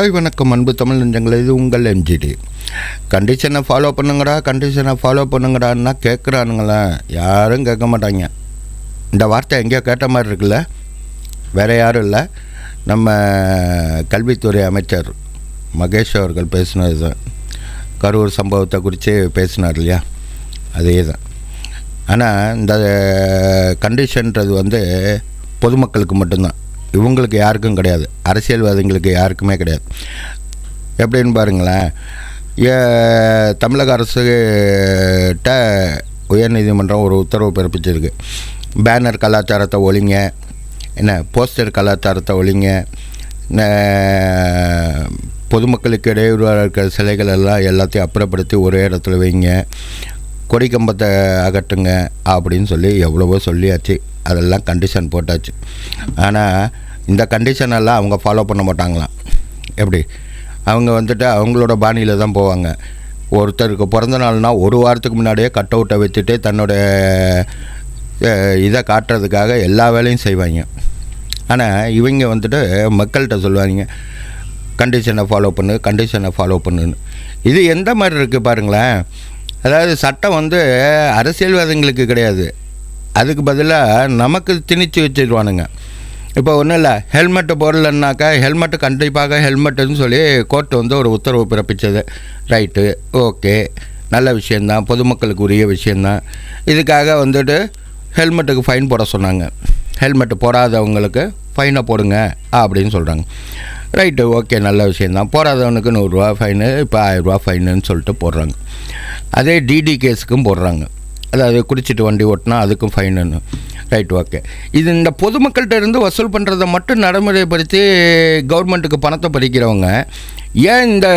Hi வணக்கம் அன்பு தமிழ் நெஞ்சங்கள் இது உங்கள் எம்ஜிடி கண்டிஷனை ஃபாலோ பண்ணுங்கடா கண்டிஷனை ஃபாலோ பண்ணுங்கடான்னா கேட்குறானுங்களே யாரும் கேட்க மாட்டாங்க. இந்த வார்த்தை எங்கேயோ கேட்ட மாதிரி இருக்குல்ல? வேறு யாரும் இல்லை. நம்ம கல்வித்துறை அமைச்சர் மகேஷ் அவர்கள் பேசினது. தான் கரூர் சம்பவத்தை குறித்து பேசினார் இல்லையா? அதே தான் ஆனால் இந்த கண்டிஷன்றது வந்து பொதுமக்களுக்கு மட்டும்தான். இவங்களுக்கு யாருக்கும் கிடையாது. அரசியல்வாதிகளுக்கு யாருக்குமே கிடையாது. எப்படின்னு பாருங்களேன். ஏ- தமிழக அரசுகிட்ட உயர்நீதிமன்றம் ஒரு உத்தரவு பிறப்பிச்சிருக்கு. பேனர் கலாச்சாரத்தை ஒழிங்க. என்ன போஸ்டர் கலாச்சாரத்தை ஒழிங்க. பொதுமக்களுக்கு இடையூறாக இருக்கிற சிலைகள் எல்லாம் எல்லாத்தையும் அப்புறப்படுத்தி ஒரே இடத்துல வைங்க. கொடி கம்பத்தை அப்படின்னு சொல்லி எவ்வளவோ சொல்லியாச்சு. அதெல்லாம் கண்டிஷன் போட்டாச்சு. ஆனால் இந்த கண்டிஷனெல்லாம் அவங்க ஃபாலோ பண்ண மாட்டாங்களாம். எப்படி? அவங்க வந்துட்டு அவங்களோட பாணியில் தான் போவாங்க. ஒருத்தருக்கு பிறந்த நாள்னால் ஒரு வாரத்துக்கு முன்னாடியே கட் அவுட்டை வச்சுட்டு தன்னோட இதை காட்டுறதுக்காக எல்லா வேலையும் செய்வாங்க. ஆனால் இவங்க வந்துட்டு மக்கள்கிட்ட சொல்லுவாங்க கண்டிஷனை ஃபாலோ பண்ணு கண்டிஷனை ஃபாலோ பண்ணுன்னு. இது எந்த மாதிரி இருக்குது பாருங்களேன். அதாவது சட்டம் வந்து அரசியல்வாதிகளுக்கு கிடையாது. அதுக்கு பதிலாக நமக்கு திணிச்சு வச்சிருவானுங்க. இப்போ ஒன்றும் இல்லை ஹெல்மெட்டு போடலன்னாக்கா ஹெல்மெட்டு கண்டிப்பாக ஹெல்மெட்டுன்னு சொல்லி கோர்ட் வந்து ஒரு உத்தரவு பிறப்பித்தது ரைட்டு ஓகே நல்ல விஷயந்தான் பொதுமக்களுக்கு உரிய விஷயந்தான் இதுக்காக வந்துட்டு ஹெல்மெட்டுக்கு ஃபைன் போட சொன்னாங்க. ஹெல்மெட்டு போடாதவங்களுக்கு ஃபைனை போடுங்க அப்படின்னு சொல்கிறாங்க ரைட்டு ஓகே நல்ல விஷயந்தான் போடாதவனுக்கு நூறுரூவா ஃபைனு இப்போ ஆயிரரூவா ஃபைனுன்னு சொல்லிட்டு போடுறாங்க. அதே டிடி கேஸுக்கும் போடுறாங்க. அதாவது குடிச்சிட்டு வண்டி ஓட்டினா அதுக்கும் ஃபைனுன்னு ரைட் ஓகே இது இந்த பொதுமக்கள்கிட்ட இருந்து வசூல் பண்ணுறதை மட்டும் நடைமுறைப்படுத்தி கவர்மெண்ட்டுக்கு பணத்தை பறிக்கிறவங்க ஏன் இந்த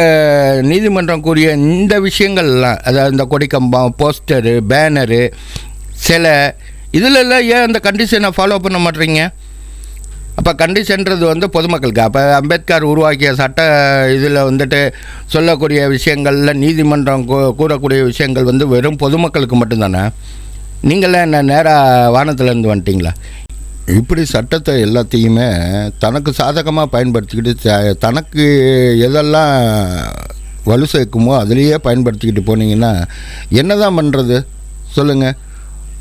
நீதிமன்றம் கூறிய இந்த விஷயங்கள்லாம் அதாவது இந்த கொடிக்கம்பம் போஸ்டரு பேனரு சிலை இதிலெல்லாம் ஏன் அந்த கண்டிஷனை ஃபாலோ பண்ண மாட்டேறீங்க அப்போ கண்டிஷன்றது வந்து பொதுமக்களுக்கு. அப்போ அம்பேத்கர் உருவாக்கிய சட்ட இதில் வந்துட்டு சொல்லக்கூடிய விஷயங்களில் நீதிமன்றம் கூ- கூறக்கூடிய விஷயங்கள் வந்து வெறும் பொதுமக்களுக்கு மட்டும்தானே? நீங்களாம் என்ன நேராக வானத்துலேருந்து வந்துட்டீங்களா? இப்படி சட்டத்தை எல்லாத்தையுமே தனக்கு சாதகமாக பயன்படுத்திக்கிட்டு தனக்கு எதெல்லாம் வலு சேர்க்குமோ அதுலேயே பயன்படுத்திக்கிட்டு போனீங்கன்னா என்ன தான் பண்ணுறது சொல்லுங்கள்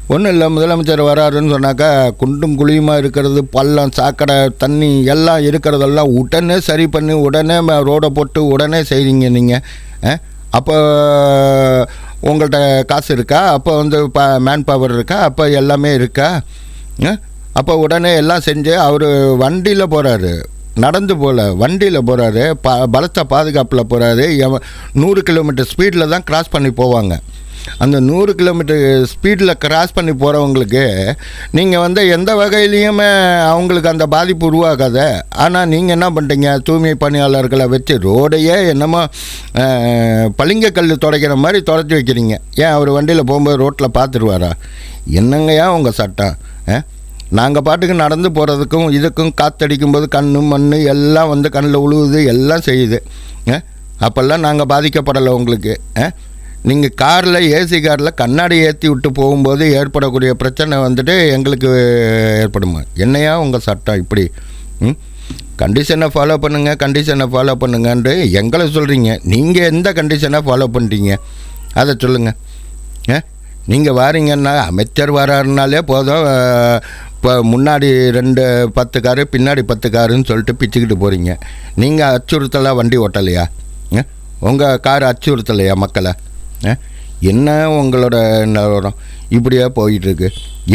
ஒன்றும் இல்லை முதலமைச்சர் வராருன்னு சொன்னாக்கா குண்டும் குழியுமா இருக்கிறது பள்ளம் சாக்கடை தண்ணி எல்லாம் இருக்கிறதெல்லாம் உடனே சரி பண்ணி உடனே ம- ரோடை போட்டு உடனே செய்கிறீங்க நீங்கள் அப்போ உங்கள்கிட்ட காசு இருக்கா? அப்போ வந்து ப மேன் பவர் இருக்கா? அப்போ எல்லாமே இருக்கா? அப்போ உடனே எல்லாம் செஞ்சு அவர் வண்டியில் போகிறாரு நடந்து போகல வண்டியில் போகிறாரு ப பலத்த பாதுகாப்பில் போகிறாரு நூறு கிலோமீட்டர் ஸ்பீடில் தான் கிராஸ் பண்ணி போவாங்க. அந்த நூறு கிலோமீட்டர் ஸ்பீடில் கிராஸ் பண்ணி போகிறவங்களுக்கு நீங்கள் வந்து எந்த வகையிலையுமே அவங்களுக்கு அந்த பாதிப்பு உருவாகாத. ஆனால் நீங்கள் என்ன பண்ணுறீங்க தூய்மை பணியாளர்களை வச்சு ரோடையே என்னமோ பளிங்க பளிங்கக்கல் துடைக்கிற மாதிரி துடைச்சி வைக்கிறீங்க. ஏன் அவர் வண்டியில் போகும்போது ரோட்டில் பார்த்துருவாரா என்னங்கய்யா உங்கள் சட்டம்? நாங்கள் பாட்டுக்கு நடந்து போகிறதுக்கும் இதுக்கும் காற்றடிக்கும் போது கண் மண் எல்லாம் வந்து கண்ணில் உழுவுது எல்லாம் செய்யுது. அப்போல்லாம் நாங்கள் பாதிக்கப்படலை உங்களுக்கு. நீங்கள் காரில் ஏசி காரில் கண்ணாடி ஏற்றி விட்டு போகும்போது ஏற்படக்கூடிய பிரச்சனை வந்துட்டு எங்களுக்கு ஏற்படுமா? என்னையா உங்கள் சட்டம் இப்படி? ம்? கண்டிஷனை ஃபாலோ பண்ணுங்கள் கண்டிஷனை ஃபாலோ பண்ணுங்கன்ட்டு எங்களை சொல்கிறீங்க நீங்கள் எந்த கண்டிஷனை ஃபாலோ பண்ணுறீங்க அதை சொல்லுங்கள் ஆ நீங்கள் வாரீங்கன்னா அமைச்சர் வராருனாலே போதும். இப்போ முன்னாடி ரெண்டு பத்து காரு பின்னாடி பத்து காருன்னு சொல்லிட்டு பிச்சுக்கிட்டு போகிறீங்க நீங்கள் அச்சுறுத்தலாக வண்டி ஓட்டலையா? உங்கள் கார் அச்சுறுத்தலையா மக்களை? என்ன உங்களோட நிலவரம்? இப்படியே போயிட்டுருக்கு.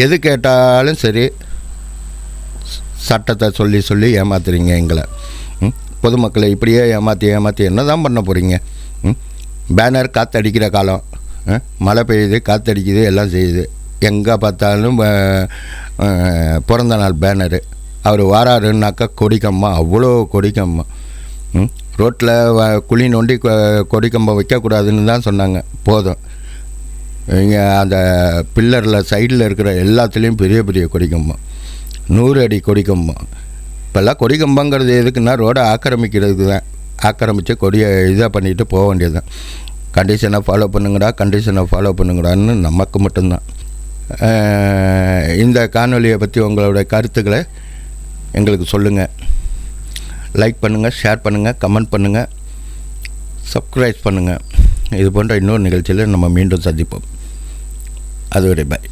எது கேட்டாலும் சரி சட்டத்தை சொல்லி சொல்லி ஏமாத்துறீங்க எங்களை. ம்? பொதுமக்களை இப்படியே ஏமாற்றி ஏமாற்றி என்ன தான் பண்ண போகிறீங்க ம்? பேனர் காற்றடிக்கிற காலம். மழை பெய்யுது காற்றடிக்குது எல்லாம் செய்யுது. எங்கே பார்த்தாலும் பிறந்த நாள் பேனரு. அவர் வாராருன்னாக்கா கொடிக்கம்மா அவ்வளோ கொடிக்கம்மா. ம்? ரோட்டில் குழி நோண்டி கொடி கம்பம் வைக்கக்கூடாதுன்னு தான் சொன்னாங்க. போதும். இங்கே அந்த பில்லரில் சைடில் இருக்கிற எல்லாத்துலேயும் பெரிய பெரிய கொடிக்கம்பம் நூறு அடி கொடிக்கம்பம் இப்போல்லாம் கொடிக்கம்பங்கிறது எதுக்குன்னா ரோடை ஆக்கிரமிக்கிறதுக்கு தான். ஆக்கிரமித்து கொடியை இதாக பண்ணிட்டு போக வேண்டியது தான் கண்டிஷனை ஃபாலோ பண்ணுங்கடா கண்டிஷனை ஃபாலோ பண்ணுங்கடான்னு நமக்கு மட்டும்தான். இந்த காணொலியை பற்றி உங்களோட கருத்துக்களை எங்களுக்கு சொல்லுங்கள் லைக் பண்ணுங்கள் ஷேர் பண்ணுங்கள் கமெண்ட் பண்ணுங்கள் சப்ஸ்கிரைப் பண்ணுங்கள் இது போன்ற இன்னொரு நிகழ்ச்சியில் நம்ம மீண்டும் சந்திப்போம். அதுவரை பாய்